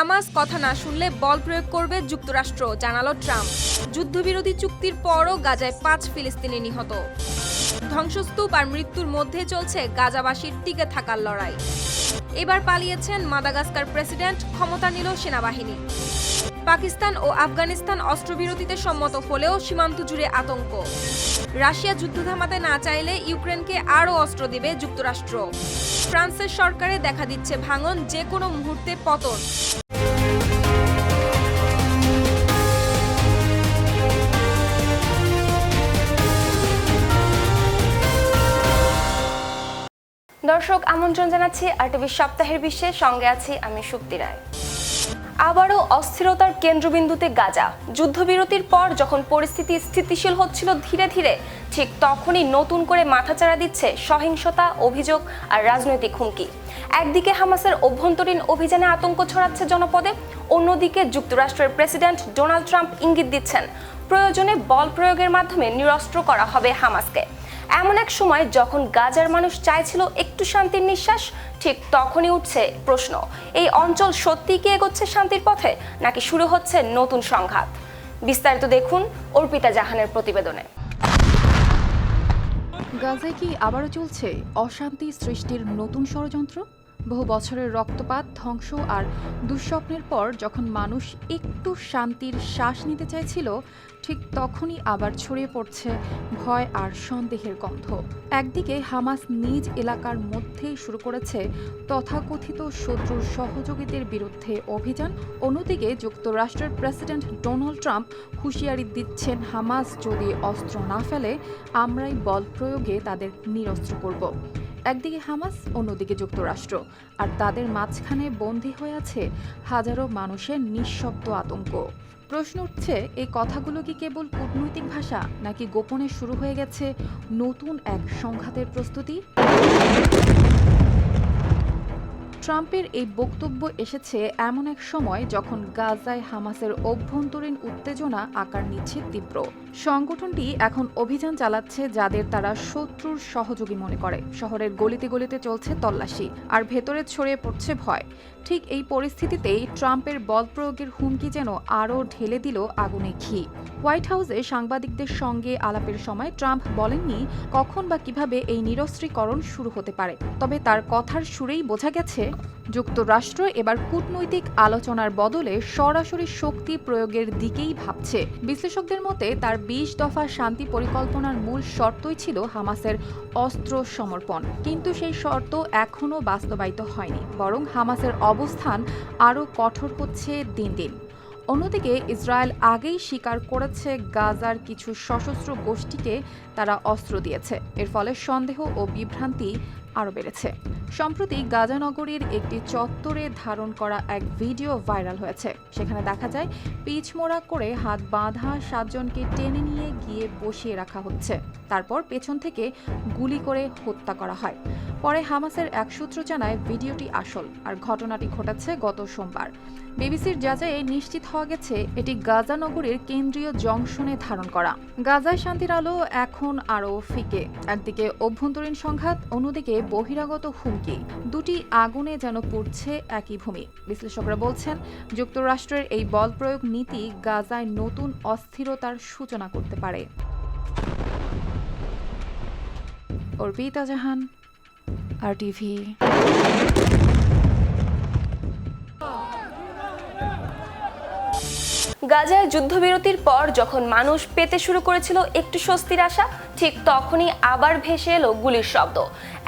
Hamas কথা না শুনলে বল প্রয়োগ করবে যুক্তরাষ্ট্র, জানালো ট্রাম্প। যুদ্ধবিরোধী চুক্তির পরও গাজায় পাঁচ ফিলিস্তিনি নিহত। ধ্বংসস্তূপ আর মৃত্যুর মধ্যে চলছে গাজাবাসীর টিকে থাকার লড়াই। এবার পালিয়েছেন মাদাগাস্কার প্রেসিডেন্ট, ক্ষমতা নিল সেনাবাহিনী। পাকিস্তান ও আফগানিস্তান অস্ত্রবিরতিতে সম্মত হলেও সীমান্ত জুড়ে আতঙ্ক। রাশিয়া যুদ্ধ থামাতে না চাইলে ইউক্রেনকে আরও অস্ত্র দেবে যুক্তরাষ্ট্র। ফ্রান্সের সরকারে দেখা দিচ্ছে ভাঙন যে কোনো মুহূর্তে পতন। দর্শক, আমন্ত্রণ জানাচ্ছি আরটিভির সপ্তাহের বিশ্বে। সঙ্গে আছি আমি সুপ্তি রায়। আবারও অস্থিরতার কেন্দ্রবিন্দুতে গাজা। যুদ্ধবিরতির পর যখন পরিস্থিতি স্থিতিশীল হচ্ছিল ধীরে ধীরে, ঠিক তখনই নতুন করে মাথাচাড়া দিচ্ছে সহিংসতা, অভিযোগ আর রাজনৈতিক হুমকি। একদিকে হামাসের অভ্যন্তরীণ অভিযানে আতঙ্ক ছড়াচ্ছে জনপদে, অন্যদিকে যুক্তরাষ্ট্রের প্রেসিডেন্ট ডোনাল্ড ট্রাম্প ইঙ্গিত দিচ্ছেন, প্রয়োজনে বল প্রয়োগের মাধ্যমে নিরস্ত্র করা হবে হামাসকে। এমন এক সময় যখন গাজার মানুষ চাইছিল একটু শান্তির নিঃশ্বাস, ঠিক তখনই উঠছে প্রশ্ন, এই অঞ্চল সত্যিই কি এগোচ্ছে শান্তির পথে, নাকি শুরু হচ্ছে নতুন সংঘাত? বিস্তারিত দেখুন অর্পিতা জাহানের প্রতিবেদনে। গাজায় কি আবারও চলছে অশান্তি সৃষ্টির নতুন ষড়যন্ত্র? বহু বছরের রক্তপাত, ধ্বংস আর দুঃস্বপ্নের পর যখন মানুষ একটু শান্তির শ্বাস নিতে চাইছিল, ঠিক তখনই আবার ছড়িয়ে পড়ছে ভয় আর সন্দেহের গন্ধ। একদিকে হামাস নিজ এলাকার মধ্যেই শুরু করেছে তথাকথিত শত্রুর সহযোগীদের বিরুদ্ধে অভিযান, অন্যদিকে যুক্তরাষ্ট্রের প্রেসিডেন্ট ডোনাল্ড ট্রাম্প হুঁশিয়ারি দিচ্ছেন, হামাস যদি অস্ত্র না ফেলে, আমরাই বল প্রয়োগে তাদের নিরস্ত্র করব। একদিকে হামাস, অন্যদিকে যুক্তরাষ্ট্র। আর তাদের মাঝখানে বন্দী হয়ে আছে হাজারো মানুষের নিঃশব্দ আতঙ্ক। প্রশ্ন উঠছে, এই কথাগুলো কি কেবল কূটনৈতিক ভাষা, নাকি গোপনে শুরু হয়ে গেছে নতুন এক সংঘাতের প্রস্তুতি? ট্রাম্পের এই বক্তব্য এসেছে এমন এক সময় যখন গাজায় হামাসের অভ্যন্তরীণ উত্তেজনা আকার নিচ্ছে তীব্র। সংগঠনটি এখন অভিযান চালাচ্ছে যাদের তারা শত্রুর সহযোগী মনে করে। শহরের গলিতে গলিতে চলছে তল্লাশি, আর ভেতরে ছড়িয়ে পড়ছে ভয়। ঠিক এই পরিস্থিতিতেই ট্রাম্পের বল প্রয়োগের হুমকি যেন আরও ঢেলে দিল আগুনে ঘি। হোয়াইট হাউসে সাংবাদিকদের সঙ্গে আলাপের সময় ট্রাম্প বলেননি কখন বা কীভাবে এই নিরস্ত্রীকরণ শুরু হতে পারে। তবে তার কথার সুরেই বোঝা গেছে, যুক্তরাষ্ট্র এবার কূটনৈতিক আলোচনার বদলে সরাসরি শক্তি প্রয়োগের দিকেই ভাবছে। বিশ্লেষকদের মতে তার বিশ দফা শান্তি পরিকল্পনার মূল শর্তই ছিল হামাসের অস্ত্র সমর্পণ। কিন্তু সেই শর্ত এখনও বাস্তবায়িত হয়নি, বরং হামাসের অবস্থান আরও কঠোর হচ্ছে দিন দিন। অন্যদিকে ইসরায়েল আগেই স্বীকার করেছে গাজার কিছু সশস্ত্র গোষ্ঠীকে তারা অস্ত্র দিয়েছে। এর ফলে সন্দেহ ও বিভ্রান্তি আরও বেড়েছে। সম্প্রতি গাজানগরীর একটি চত্বরে ধারণ করা এক ভিডিও ভাইরাল হয়েছে। সেখানে দেখা যায়, পিচমোড়া করে হাত বাঁধা সাতজনকে টেনে নিয়ে গিয়ে বসিয়ে রাখা হচ্ছে। তারপর পেছন থেকে গুলি করে হত্যা করা হয়। পরে হামাসের এক সূত্র জানায়, ভিডিওটি আসল আর ঘটনাটি ঘটেছে গত সোমবার। বিবিসির যাচাইয়ে নিশ্চিত হওয়া গেছে, এটি গাজা নগরীর কেন্দ্রীয় জংশনে ধারণ করা। গাজায় শান্তির আলো এখন আরও ফিকে। একদিকে অভ্যন্তরীণ সংঘাত, অন্যদিকে বহিরাগত হুমকি। দুটি আগুনে যেন পড়ছে একই ভূমি। বিশ্লেষকরা বলছেন, যুক্তরাষ্ট্রের এই বল প্রয়োগ নীতি গাজায় নতুন অস্থিরতার সূচনা করতে পারে। অর্পিতা জাহান, আর টিভি গাজায় যুদ্ধবিরতির পর যখন মানুষ পেতে শুরু করেছিল একটু স্বস্তির আশা, ঠিক তখনই আবার ভেসে এলো গুলির শব্দ।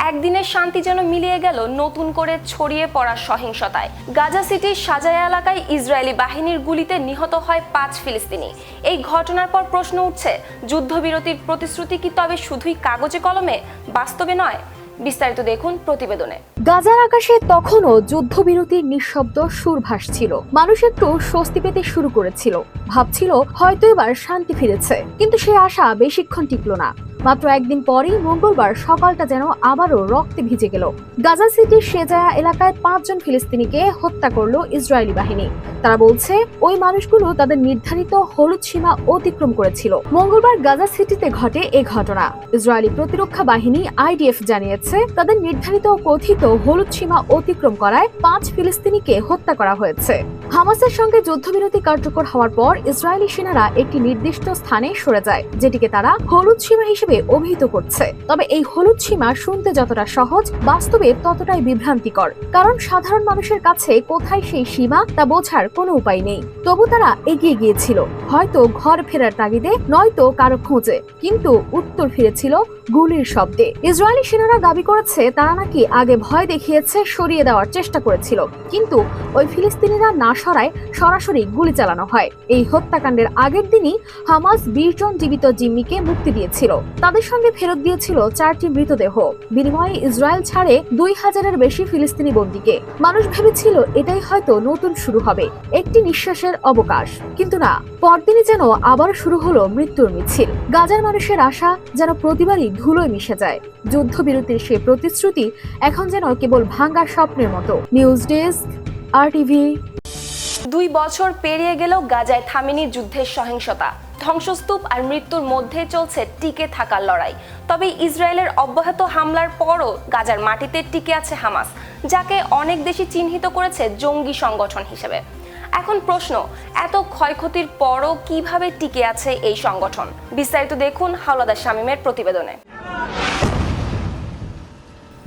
একদিনের শান্তি যেন মিলিয়ে গেল নতুন করে ছড়িয়ে পড়া সহিংসতায়। গাজা সিটির সাজায়া এলাকায় ইসরায়েলি বাহিনীর গুলিতে নিহত হয় পাঁচ ফিলিস্তিনি। এই ঘটনার পর প্রশ্ন উঠছে, যুদ্ধবিরতির প্রতিশ্রুতি কি তবে শুধুই কাগজে কলমে? বাস্তবে নয়। বিস্তারিত দেখুন প্রতিবেদনে। গাজার আকাশে তখনও যুদ্ধবিরতির নিঃশব্দ সুর ভাসছিল মানুষ একটু স্বস্তি পেতে শুরু করেছিল। ভাবছিল হয়তো এবার শান্তি ফিরেছে। কিন্তু সে আশা বেশিক্ষণ টিকল না। মাত্র একদিন পরেই মঙ্গলবার সকালটা যেন আবারও রক্তে ভিজে গেল। গাজা সিটির সেজায়া এলাকায় পাঁচজন ফিলিস্তিনিকে হত্যা করল ইসরায়েলি বাহিনী। তারা বলছে, ওই মানুষগুলো তাদের নির্ধারিত হলুদ সীমা অতিক্রম করেছিল। মঙ্গলবার গাজা সিটিতে ঘটে এ ঘটনা। ইসরায়েলি প্রতিরক্ষা বাহিনী আইডিএফ জানিয়েছে, তাদের নির্ধারিত কথিত হলুদ সীমা অতিক্রম করায় পাঁচ ফিলিস্তিনিকে হত্যা করা হয়েছে। হামাসের সঙ্গে যুদ্ধবিরতি কার্যকর হওয়ার পর ইসরায়েলি সেনারা একটি নির্দিষ্ট স্থানে সরে যায়, যেটিকে তারা হলুদ সীমা হিসেবে অভিহিত করছে। তবে এই হলুদ সীমা শুনতে যতটা সহজ, বাস্তবে ততটাই বিভ্রান্তিকর। কারণ সাধারণ মানুষের কাছে কোথায় সেই সীমা, তা বোঝার কোনো উপায় নেই। তবু তারা এগিয়ে গিয়েছিল। হয়তো ঘর ফেরার তাগিদে, নয়তো কারও খোঁজে। কিন্তু উত্তর ফিরেছিল গুলির শব্দে। ইসরায়েলি সেনারা দাবি করেছে, তারা নাকি আগে ভয় দেখিয়েছে, সরিয়ে দেওয়ার চেষ্টা করেছিল। কিন্তু ওই ফিলিস্তিনিরা না সরায় সরাসরি গুলি চালানো হয়। এই হত্যাকাণ্ডের আগের দিনই হামাস বিশ জন জীবিত জিম্মিকে মুক্তি দিয়েছিল। তাদের সঙ্গে ফেরত দিয়েছিল চারটি মৃতদেহ। বিনিময়ে ইসরায়েল ছাড়ে দুই হাজারের বেশি ফিলিস্তিনি বন্দীকে। মানুষ ভেবেছিল এটাই হয়তো নতুন শুরু হবে। একটি নিঃশ্বাসের অবকাশ। কিন্তু না, পরদিনই যেন আবার শুরু হলো মৃত্যুর মিছিল। গাজার মানুষের আশা যেন প্রতিবারই ধুলোয় মিশে যায়। যুদ্ধবিরতির সে প্রতিশ্রুতি এখন যেন কেবল ভাঙ্গার স্বপ্নের মতো। News desk, R TV. দুই বছর পেরিয়ে গেলেও গাজায় থামেনি যুদ্ধের সহিংসতা। ধ্বংসস্তূপ আর মৃত্যুর মধ্যে চলছে টিকে থাকার লড়াই। তবে ইসরায়েলের অব্যাহত হামলার পরও গাজার মাটিতে টিকে আছে হামাস, যাকে অনেক দেশই চিহ্নিত করেছে জঙ্গি সংগঠন হিসেবে। এখন প্রশ্ন, এত ক্ষয়ক্ষতির পরও কীভাবে টিকে আছে এই সংগঠন? বিস্তারিত দেখুন হাওলাদার শামীমের প্রতিবেদনে।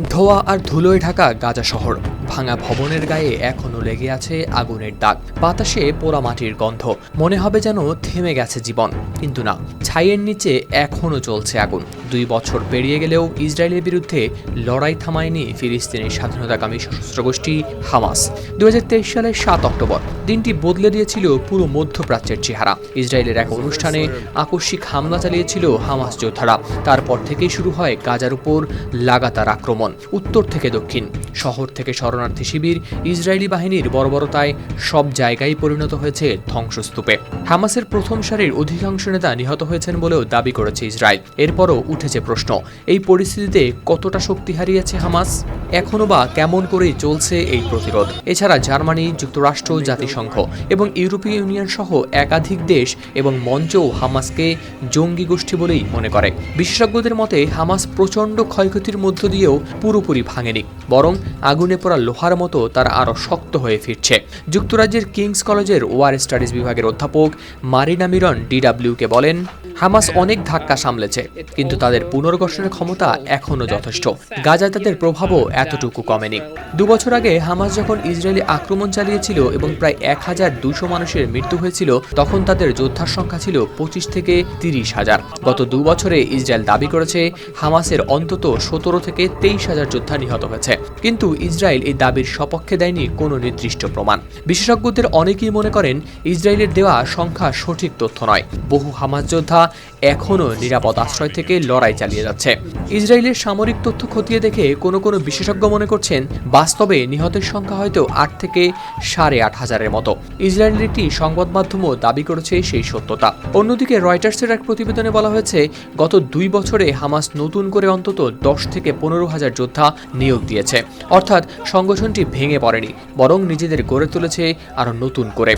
ধোয়া আর ধুলোয় ঢাকা গাজা শহর। ভাঙা ভবনের গায়ে এখনও লেগে আছে আগুনের দাগ। বাতাসে পোড়া মাটির গন্ধ। মনে হবে যেন থেমে গেছে জীবন। কিন্তু না, ছাইয়ের নিচে এখনও চলছে আগুন। দুই বছর পেরিয়ে গেলেও ইসরায়েলের বিরুদ্ধে লড়াই থামায়নি ফিলিস্তিনের স্বাধীনতাকামী সশস্ত্র গোষ্ঠী হামাস। দুই হাজার তেইশ সালের সাত অক্টোবর, দিনটি বদলে দিয়েছিল পুরো মধ্যপ্রাচ্যের চেহারা। ইসরায়েলের এক অনুষ্ঠানে আকস্মিক হামলা চালিয়েছিল হামাস যোদ্ধারা। তারপর থেকেই শুরু হয় গাজার উপর লাগাতার আক্রমণ। উত্তর থেকে দক্ষিণ। শহর থেকে শরণার্থী শিবির, ইসরায়েলি বাহিনীর বর্বরতায় সব জায়গায় পরিণত হয়েছে ধ্বংসস্তূপে। হামাসের প্রথম সারির অধিকাংশ নেতা নিহত হয়েছেন বলেও দাবি করেছে ইসরায়েল। এরপরও উঠেছে প্রশ্ন, এই পরিস্থিতিতে কতটা শক্তি হারিয়েছে হামাস? এখনও বা কেমন করে চলছে এই প্রতিরোধ? এছাড়া জার্মানি, যুক্তরাষ্ট্র, জাতিসংঘ এবং ইউরোপীয় ইউনিয়ন সহ একাধিক দেশ এবং মঞ্চও হামাসকে জঙ্গি গোষ্ঠী বলেই মনে করে। বিশেষজ্ঞদের মতে, হামাস প্রচণ্ড ক্ষয়ক্ষতির মধ্য দিয়েও পুরোপুরি ভাঙেনি, বরং আগুনে পড়া লোহার মতো তারা আরও শক্ত হয়ে ফিরছে। যুক্তরাজ্যের কিংস কলেজের ওয়ার স্টাডিজ বিভাগের অধ্যাপক মারিনা মিরন ডিডাব্লিউকে বলেন, হামাস অনেক ধাক্কা সামলেছে, কিন্তু তাদের পুনর্গঠনের ক্ষমতা এখনও যথেষ্ট। গাজায় তাদের প্রভাবও এতটুকু কমেনি। দুবছর আগে হামাস যখন ইসরায়েলি আক্রমণ চালিয়েছিল এবং প্রায় এক হাজার দুশো মানুষের মৃত্যু হয়েছিল, তখন তাদের যোদ্ধার সংখ্যা ছিল পঁচিশ থেকে তিরিশ হাজার। গত দু বছরে ইসরায়েল দাবি করেছে, হামাসের অন্তত সতেরো থেকে তেইশ হাজার যোদ্ধা নিহত হয়েছে। কিন্তু ইসরায়েল এই দাবির সপক্ষে দেয়নি কোনো নির্দিষ্ট প্রমাণ। বিশেষজ্ঞদের অনেকেই মনে করেন, ইসরায়েলের দেওয়া সংখ্যা সঠিক তথ্য নয়। বহু হামাস যোদ্ধা এখনও নিরাপদ আশ্রয় থেকে লড়াই চালিয়ে যাচ্ছে। ইসরায়েলের সামরিক তথ্য খতিয়ে দেখে কোনো কোনো বিশেষজ্ঞ মনে করছেন, বাস্তবে নিহতের সংখ্যা হয়তো আট থেকে সাড়ে আট হাজারের মতো। ইসরায়েলের একটি সংবাদ মাধ্যমও দাবি করেছে সেই সত্যতা। অন্যদিকে রয়টার্সের এক প্রতিবেদনে বলা হয়েছে, গত দুই বছরে হামাস নতুন করে অন্তত দশ থেকে পনেরো হাজার যোদ্ধা নিয়োগ দিয়েছে। অর্থাৎ সংগঠনটি ভেঙে পড়েনি, বরং নিজেদের গড়ে তুলেছে আরও নতুন করে।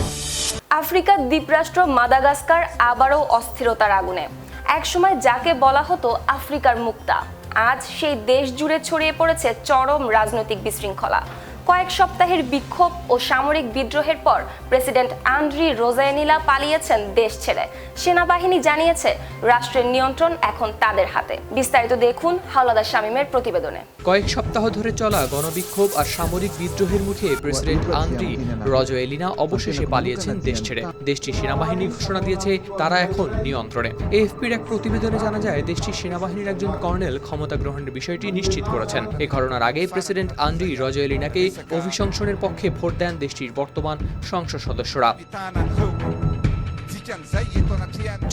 আফ্রিকার দ্বীপরাষ্ট্র মাদাগাস্কার আবারও অস্থিরতার আগুনে। একসময় যাকে বলা হতো আফ্রিকার মুক্তা। আজ সেই দেশ জুড়ে ছড়িয়ে পড়েছে চরম রাজনৈতিক বিশৃঙ্খলা। কয়েক সপ্তাহের বিক্ষোভ ও সামরিক বিদ্রোহের পর প্রেসিডেন্ট আন্দ্রি রোজায়নিলা পালিয়েছেন দেশ ছেড়ে। সেনাবাহিনী জানিয়েছে রাষ্ট্রের নিয়ন্ত্রণ এখন তাদের হাতে। বিস্তারিত দেখুন হাওলাদার শামীমের প্রতিবেদনে। কয়েক সপ্তাহ ধরে চলা গণবিক্ষোভ আর সামরিক বিদ্রোহের মুখে প্রেসিডেন্ট আন্দ্রি রজয়েলিনা অবশেষে পালিয়েছেন দেশ ছেড়ে। দেশটির সেনাবাহিনী ঘোষণা দিয়েছে তারা এখন নিয়ন্ত্রণে। এএফপির এক প্রতিবেদনে জানা যায় দেশটির সেনাবাহিনীর একজন কর্নেল ক্ষমতা গ্রহণের বিষয়টি নিশ্চিত করেছেন। এ ঘটনার আগে প্রেসিডেন্ট আন্দ্রি রজয়েলিনাকে অভিশংসনের পক্ষে ভোট দেন দেশটির বর্তমান সংসদ সদস্যরা।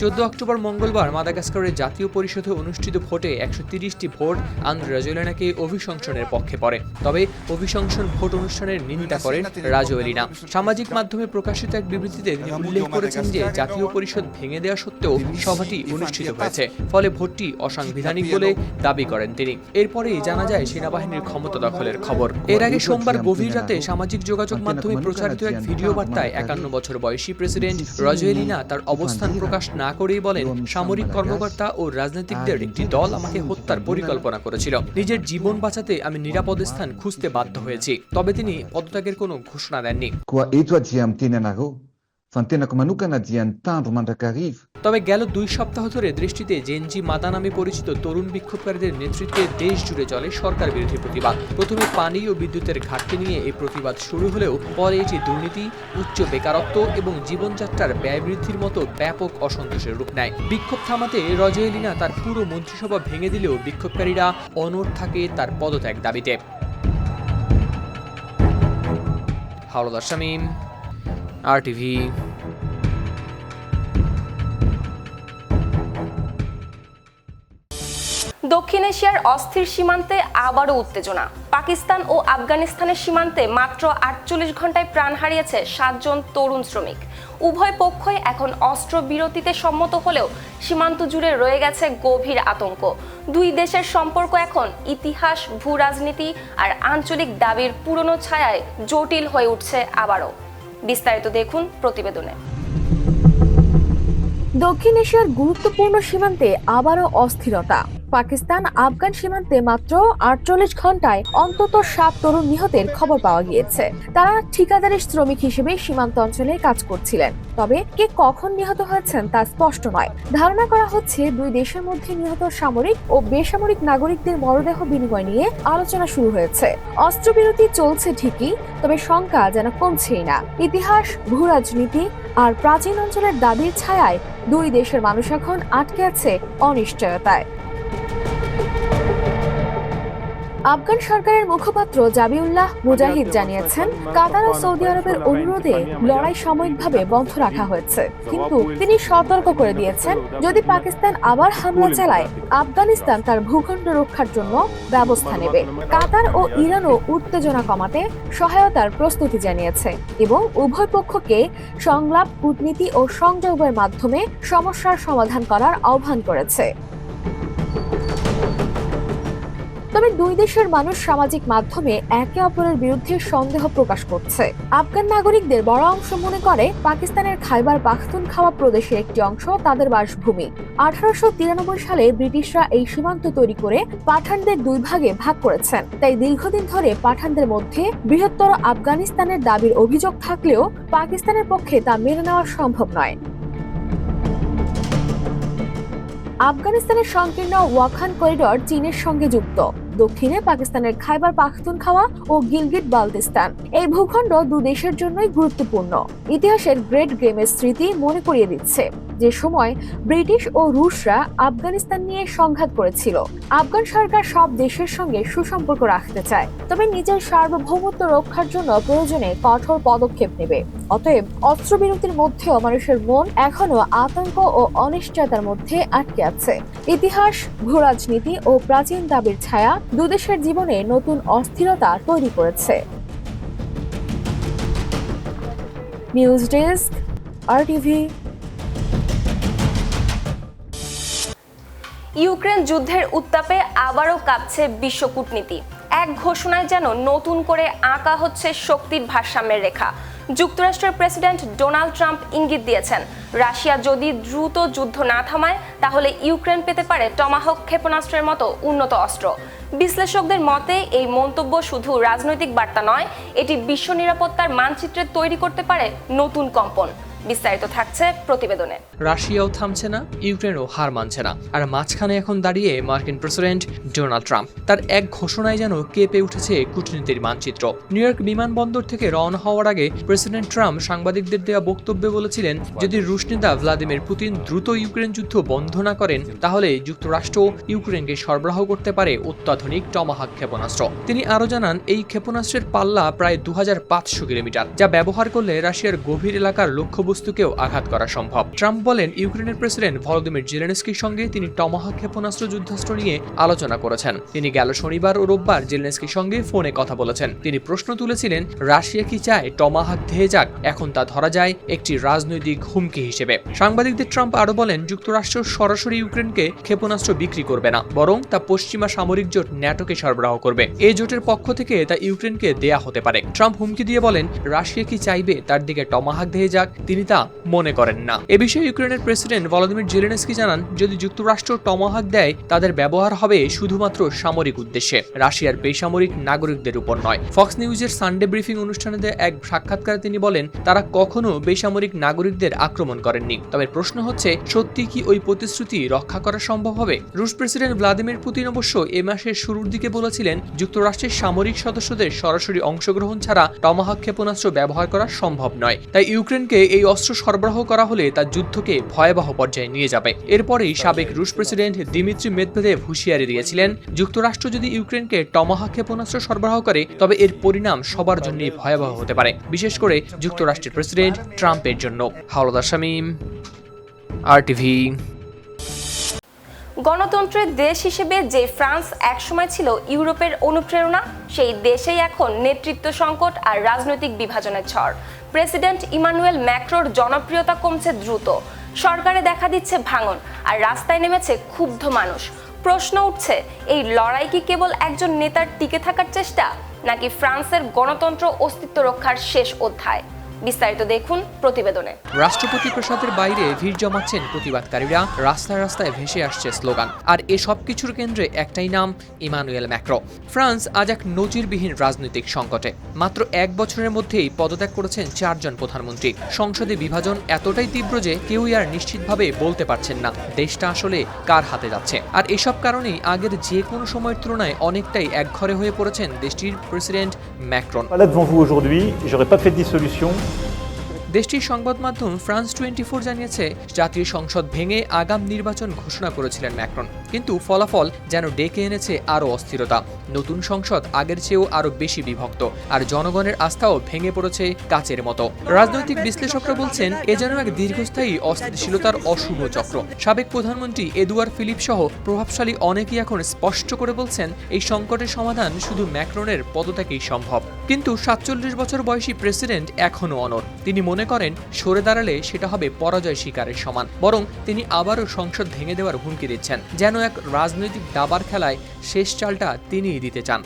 চোদ্দ অক্টোবর মঙ্গলবার মাদাগাস্কারের জাতীয় পরিষদে অনুষ্ঠিত ভোটে একশো তিরিশটি ভোট আন্দ্র রাজোয়েলিনাকে অভিশংসনের পক্ষে পড়ে। তবে অভিশংসন ভোট অনুষ্ঠানের নিন্দা করেন রাজোয়েলিনা সামাজিক মাধ্যমে প্রকাশিত এক বিবৃতিতে তিনি উল্লেখ করেছেন যে, জাতীয় পরিষদ ভেঙে দেওয়া সত্ত্বেও সভাটি অনুষ্ঠিত হয়েছে, ফলে ভোটটি অসাংবিধানিক বলে দাবি করেন তিনি। এরপরেই জানা যায়, সেনাবাহিনীর ক্ষমতা দখলের খবর। এর আগে সোমবার গভীর রাতে সামাজিক যোগাযোগ মাধ্যমে প্রচারিত এক ভিডিও বার্তায় একান্ন বছর বয়সী প্রেসিডেন্ট রজয়েলিনা তার অবস্থান প্রকাশ না করেই বলেন সামরিক কর্মকর্তা ও রাজনীতিকদের একটি দল আমাকে হত্যার পরিকল্পনা করেছিল। নিজের জীবন বাঁচাতে আমি নিরাপদ স্থান খুঁজতে বাধ্য হয়েছি। তবে তিনি পদত্যাগের কোনো ঘোষণা দেননি। তবে গেল দুই সপ্তাহ ধরে দৃষ্টিতে জেনজি মাদা নামে পরিচিত তরুণ বিক্ষোভকারীদের নেতৃত্বে দেশ জুড়ে চলে সরকার বিরোধী প্রতিবাদ। প্রথমে পানি ও বিদ্যুতের ঘাটতি নিয়ে এই প্রতিবাদ শুরু হলেও পরে এটি দুর্নীতি, উচ্চ বেকারত্ব এবং জীবনযাত্রার ব্যয় বৃদ্ধির মতো ব্যাপক অসন্তোষের রূপ নেয়। বিক্ষোভ থামাতে রজয়েলিনা তার পুরো মন্ত্রিসভা ভেঙে দিলেও বিক্ষোভকারীরা অনড় থাকে তার পদত্যাগ দাবিতে। হাওলাদার শামীম। আর দক্ষিণ এশিয়ার অস্থির সীমান্তে আবারও উত্তেজনা। পাকিস্তান ও আফগানিস্তানের সীমান্তে মাত্র আটচল্লিশ ঘন্টায় প্রাণ হারিয়েছে সাতজন তরুণ শ্রমিক। উভয় পক্ষই এখন অস্ত্র বিরতিতে সম্মত হলেও সীমান্ত জুড়ে রয়ে গেছে গভীর আতঙ্ক। দুই দেশের সম্পর্ক এখন ইতিহাস ভূ রাজনীতি আর আঞ্চলিক দাবির পুরনো ছায়ায় জটিল হয়ে উঠছে আবারও। বিস্তারিত দেখুন প্রতিবেদনে। দক্ষিণ এশিয়ার গুরুত্বপূর্ণ সীমান্তে আবারও অস্থিরতা। পাকিস্তান, আফগান সীমান্তে মাত্র আটচল্লিশ ঘন্টায় অন্তত সাত তরুণ নিহতের খবর পাওয়া গিয়েছে। তারা ঠিকাদারি শ্রমিক হিসেবে সীমান্ত অঞ্চলে কাজ করছিলেন। তবে কে কখন নিহত হয়েছেন তা স্পষ্ট নয়। ধারণা করা হচ্ছে দুই দেশের মধ্যে নিহত সামরিক ও বেসামরিক নাগরিকদের মরদেহ বিনিময় নিয়ে আলোচনা শুরু হয়েছে। অস্ত্রবিরতি চলছে ঠিকই, তবে শঙ্কা যেন কমছেই না। ইতিহাস ভূ রাজনীতি আর প্রাচীন অঞ্চলের দাবির ছায়ায় দুই দেশের মানুষ এখন আটকে আছে অনিশ্চয়তায়। আফগান সরকারের মুখপাত্র জাবিউল্লাহ মুজাহিদ জানিয়েছেন, কাতার ও সৌদি আরবের অনুরোধে লড়াই সাময়িকভাবে বন্ধ রাখা হয়েছে। কিন্তু তিনি সতর্ক করে দিয়েছেন, যদি পাকিস্তান আবার হামলা চালায়, আফগানিস্তান তার ভূখণ্ড রক্ষার জন্য ব্যবস্থা নেবে। কাতার ও ইরানও উত্তেজনা কমাতে সহায়তার প্রস্তুতি জানিয়েছে এবং উভয় পক্ষকে সংলাপ, কূটনীতি ও সংযোগের মাধ্যমে সমস্যার সমাধান করার আহ্বান করেছে। তবে দুই দেশের মানুষ সামাজিক মাধ্যমে একে অপরের বিরুদ্ধে সন্দেহ প্রকাশ করছে। আফগান নাগরিকদের বড় অংশ মনে করে পাকিস্তানের খাইবার পাখতুনখাওয়া প্রদেশের একটি অংশ তাদের বাসভূমি। আঠারোশো তিরানব্বই সালে ব্রিটিশরা এই সীমান্ত তৈরি করে পাঠানদের দুই ভাগে ভাগ করেছেন। তাই দীর্ঘদিন ধরে পাঠানদের মধ্যে বৃহত্তর আফগানিস্তানের দাবির অভিযোগ থাকলেও পাকিস্তানের পক্ষে তা মেনে নেওয়া সম্ভব নয়। আফগানিস্তানের সংকীর্ণ ওয়াখান করিডর চীনের সঙ্গে যুক্ত। দক্ষিণে পাকিস্তানের খাইবার পাখতুনখাওয়া ও গিলগিট বালতিস্তান। এই ভূখণ্ড দু দেশের জন্যই গুরুত্বপূর্ণ। ইতিহাসের গ্রেট গেমের স্মৃতি মনে করিয়ে দিচ্ছে। যে সময় ব্রিটিশ ও রুশরা আফগানিস্তান নিয়ে সংঘাত করেছিল। আফগান সরকার সব দেশের সঙ্গে সুসম্পর্ক রাখতে চায়, তবে নিজের সার্বভৌমত্ব রক্ষার জন্য প্রয়োজনে কঠোর পদক্ষেপ নেবে। অতএব অস্ত্রবিরতির মধ্যেও মানুষের মন এখনও আতঙ্ক ও অনিশ্চয়তার মধ্যে আটকে আছে। ইতিহাস, ভূরাজনীতি ও প্রাচীন দাবির ছায়া দুদেশের জীবনে নতুন অস্থিরতা তৈরি করেছে। News desk, R TV Ukraine যুদ্ধের উত্তাপে আবারও কাঁপছে বিশ্ব কূটনীতি। এক ঘোষণায় যেন নতুন করে আঁকা হচ্ছে শক্তির ভারসাম্যের রেখা। যুক্তরাষ্ট্রের প্রেসিডেন্ট ডোনাল্ড ট্রাম্প ইঙ্গিত দিয়েছেন, রাশিয়া যদি দ্রুত যুদ্ধ না থামায়, তাহলে ইউক্রেন পেতে পারে টমাহক ক্ষেপণাস্ত্রের মতো উন্নত অস্ত্র। বিশ্লেষকদের মতে, এই মন্তব্য শুধু রাজনৈতিক বার্তা নয়, এটি বিশ্ব নিরাপত্তার মানচিত্রে তৈরি করতে পারে নতুন কম্পন। বিস্তারিত থাকছে প্রতিবেদনে। রাশিয়াও থামছে না, ইউক্রেনও হার মানছে না। আর মাঝখানে এখন দাঁড়িয়ে মার্কিন প্রেসিডেন্ট ডোনাল্ড ট্রাম্প। তার এক ঘোষণায় যেন কেঁপে উঠেছে কূটনীতির মানচিত্র। নিউ ইয়র্ক বিমানবন্দর থেকে রওনা হওয়ার আগে প্রেসিডেন্ট ট্রাম্প সাংবাদিকদের দেওয়া বক্তব্যে বলেছিলেন, যদি রুশ নেতা ভ্লাদিমির পুতিন দ্রুত ইউক্রেন যুদ্ধ বন্ধ না করেন, তাহলে যুক্তরাষ্ট্র ইউক্রেনকে সরবরাহ করতে পারে অত্যাধুনিক টমাহাক ক্ষেপণাস্ত্র। তিনি আরও জানান, এই ক্ষেপণাস্ত্রের পাল্লা প্রায় দু হাজার পাঁচশো কিলোমিটার, যা ব্যবহার করলে রাশিয়ার গভীর এলাকার লক্ষ্যবস্তুকেও আঘাত করা সম্ভব। ট্রাম্প বলেন, ইউক্রেনের প্রেসিডেন্ট ভলোদিমির জেলেনস্কির সঙ্গে তিনি টমাহাক ক্ষেপণাস্ত্র যুদ্ধাস্ত্র নিয়ে আলোচনা করেছেন। তিনি গেল শনিবার ও রোববার জেলেনস্কির সঙ্গে ফোনে কথা বলেছেন। তিনি প্রশ্ন তুলেছিলেন, রাশিয়া কি চায় টমাহাক ধেয়ে যাক, এখন তা ধরা যায় একটি রাজনৈতিক হুমকি হিসেবে। সাংবাদিকদের ট্রাম্প আরও বলেন, যুক্তরাষ্ট্র সরাসরি ইউক্রেনকে ক্ষেপণাস্ত্র বিক্রি করবে না, বরং তা পশ্চিমা সামরিক জোট ন্যাটোকে সরবরাহ করবে। এই জোটের পক্ষ থেকে তা ইউক্রেনকে দেয়া হতে পারে। ট্রাম্প হুমকি দিয়ে বলেন, রাশিয়া কি চাইবে, তার দিকে টমাহাক ধেয়ে যাক, তিনি তা মনে করেন না। এ বিষয়ে ইউক্রেনের প্রেসিডেন্ট ভলোদিমির জেলেনস্কি জানান, যদি যুক্তরাষ্ট্র টমাহাক দেয়, তাদের ব্যবহার হবে শুধুমাত্র সামরিক উদ্দেশ্যে। রাশিয়ার বেসামরিক নাগরিকদের উপর নয়। ফক্স নিউজের সানডে ব্রিফিং অনুষ্ঠানে এক সাক্ষাৎকারে তিনি বলেন, তারা কখনো বেসামরিক নাগরিকদের আক্রমণ করেননি। তবে প্রশ্ন হচ্ছে, সত্যি কি ওই প্রতিশ্রুতি রক্ষা করা সম্ভব হবে? রুশ প্রেসিডেন্ট ভ্লাদিমির পুতিন অবশ্য এ মাসের শুরুর দিকে বলেছিলেন, যুক্তরাষ্ট্রের সামরিক সদস্যদের সরাসরি অংশগ্রহণ ছাড়া টমাহাক ক্ষেপণাস্ত্র ব্যবহার করা সম্ভব নয়। তাই ইউক্রেনকে এই অস্ত্র সরবরাহ করা হলে তা যুদ্ধকে ভয়াবহ পর্যায়ে নিয়ে যাবে। এরপরেই সাবেক রুশ প্রেসিডেন্ট দিমিত্রি মেদভেদেভ হুঁশিয়ারি দিয়েছিলেন, যুক্তরাষ্ট্র যদি ইউক্রেনকে টমাহাক ক্ষেপণাস্ত্র সরবরাহ করে, তবে এর পরিণাম সবার জন্যই ভয়াবহ হতে পারে, বিশেষ করে যুক্তরাষ্ট্রের প্রেসিডেন্ট ট্রাম্পের জন্য। হাওলাদার শামীম আর টিভি গণতন্ত্রের দেশ হিসেবে যে ফ্রান্স একসময় ছিল ইউরোপের অনুপ্রেরণা, সেই দেশেই এখন নেতৃত্ব সংকট আর রাজনৈতিক বিভাজনের ঝড়। প্রেসিডেন্ট ইমানুয়েল ম্যাক্রোর জনপ্রিয়তা কমছে দ্রুত। সরকারে দেখা দিচ্ছে ভাঙন আর রাস্তায় নেমেছে ক্ষুব্ধ মানুষ। প্রশ্ন উঠছে, এই লড়াই কি কেবল একজন নেতার টিকে থাকার চেষ্টা, নাকি ফ্রান্সের গণতন্ত্র অস্তিত্ব রক্ষার শেষ অধ্যায়? বিস্তারিত দেখুন প্রতিবেদনে। রাষ্ট্রপতি প্রাসাদের বাইরে ভিড় জমাচ্ছেন প্রতিবাদকারীরা রাস্তায় রাস্তায় ভেসে আসছে স্লোগান। আর এ সব কিছুর কেন্দ্রে একটাই নাম ইমানুয়েল ম্যাক্রো। ফ্রান্স আজ এক নজিরবিহীন রাজনৈতিক সংকটে। মাত্র এক বছরের মধ্যেই পদত্যাগ করেছেন চারজন প্রধানমন্ত্রী। সংসদে বিভাজন এতটাই তীব্র যে কেউই আর নিশ্চিতভাবে বলতে পারছেন না দেশটা আসলে কার হাতে যাচ্ছে। আর এসব কারণেই আগের যে কোনো সময়ের তুলনায় অনেকটাই একঘরে হয়ে পড়েছেন দেশটির প্রেসিডেন্ট ম্যাক্রন। দেশটির সংবাদ মাধ্যম ফ্রান্স টোয়েন্টি ফোর জানিয়েছে, জাতীয় সংসদ ভেঙে আগাম নির্বাচন ঘোষণা করেছিলেন ম্যাক্রন। কিন্তু ফলাফল যেন ডেকে এনেছে আরও অস্থিরতা। নতুন সংসদ আগের চেয়েও আরও বেশি বিভক্ত, আর জনগণের আস্থাও ভেঙে পড়েছে কাচের মতো। রাজনৈতিক বিশ্লেষকরা বলছেন, এ যেন এক দীর্ঘস্থায়ী অস্থিতিশীলতার অশুভ চক্র। সাবেক প্রধানমন্ত্রী এদুয়ার ফিলিপ সহ প্রভাবশালী অনেকেই এখন স্পষ্ট করে বলছেন, এই সংকটের সমাধান শুধু ম্যাক্রনের পদত্যাগেই সম্ভব। কিন্তু সাতচল্লিশ বছর বয়সী প্রেসিডেন্ট এখনও অনর তিনি মনে করেন, সরে দাঁড়ালে সেটা হবে পরাজয় শিকারের সমান, বরং তিনি আবারও সংসদ ভেঙে দেওয়ার হুমকি দিচ্ছেন। যেন এক রাজনৈতিক দাবার খেলায় শেষ চালটা তিনিই দিতে চান।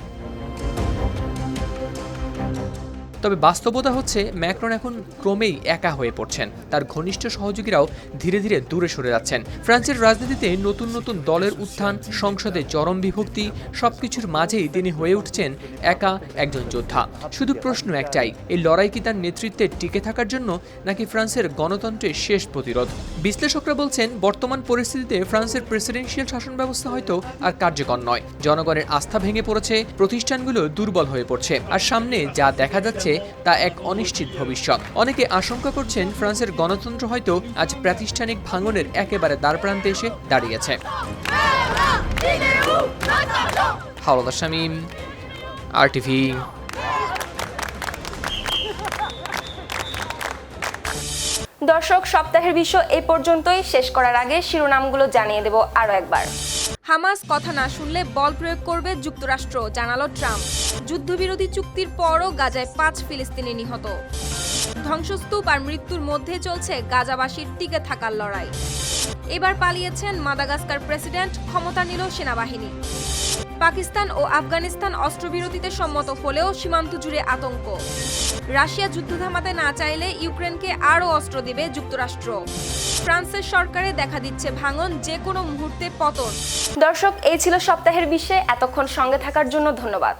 তবে বাস্তবতা হচ্ছে, ম্যাক্রন এখন ক্রমেই একা হয়ে পড়ছেন। তার ঘনিষ্ঠ সহযোগীরাও ধীরে ধীরে দূরে সরে যাচ্ছেন। ফ্রান্সের রাজনীতিতে নতুন নতুন দলের উত্থান, সংসদে চরম বিভক্তি, সবকিছুর মাঝেই তিনি হয়ে উঠছেন একা একজন যোদ্ধা। শুধু প্রশ্ন একটাই, এই লড়াই কি তার নেতৃত্বে টিকে থাকার জন্য, নাকি ফ্রান্সের গণতন্ত্রের শেষ প্রতিরোধ? বিশ্লেষকরা বলছেন, বর্তমান পরিস্থিতিতে ফ্রান্সের প্রেসিডেন্সিয়াল শাসন ব্যবস্থা হয়তো আর কার্যকর নয়। জনগণের আস্থা ভেঙে পড়েছে, প্রতিষ্ঠানগুলো দুর্বল হয়ে পড়ছে। আর সামনে যা দেখা যাচ্ছে তা এক অনিশ্চিত ভবিষ্যৎ। অনেকে আশঙ্কা করছেন ফ্রান্সের গণতন্ত্র হয়তো আজ প্রাতিষ্ঠানিক ভাঙনের একেবারে দ্বারপ্রান্তে এসে দাঁড়িয়েছে। হাওলাদার শামীম, আর টিভি দর্শক, সপ্তাহের বিশ্ব এ পর্যন্তই। শেষ করার আগে শিরোনামগুলো জানিয়ে দেব আরও একবার। হামাস কথা না শুনলে বল প্রয়োগ করবে যুক্তরাষ্ট্র, জানালো ট্রাম্প। যুদ্ধবিরোধী চুক্তির পরও গাজায় পাঁচ ফিলিস্তিনি নিহত। ধ্বংসস্তূপ আর মৃত্যুর মধ্যে চলছে গাজাবাসীর টিকে থাকার লড়াই। এবার পালিয়েছেন মাদাগাস্কার প্রেসিডেন্ট, ক্ষমতা নিল সেনাবাহিনী। পাকিস্তান ও আফগানিস্তান অস্ত্রবিরতিতে সম্মত হলেও সীমান্ত জুড়ে আতঙ্ক। রাশিয়া যুদ্ধ থামাতে না চাইলে ইউক্রেনকে আরও অস্ত্র দেবে যুক্তরাষ্ট্র। ফ্রান্সের সরকারে দেখা দিচ্ছে ভাঙন, যে কোনো মুহূর্তে পতন। দর্শক, এই ছিল সপ্তাহের বিষয়ে। এতক্ষণ সঙ্গে থাকার জন্য ধন্যবাদ।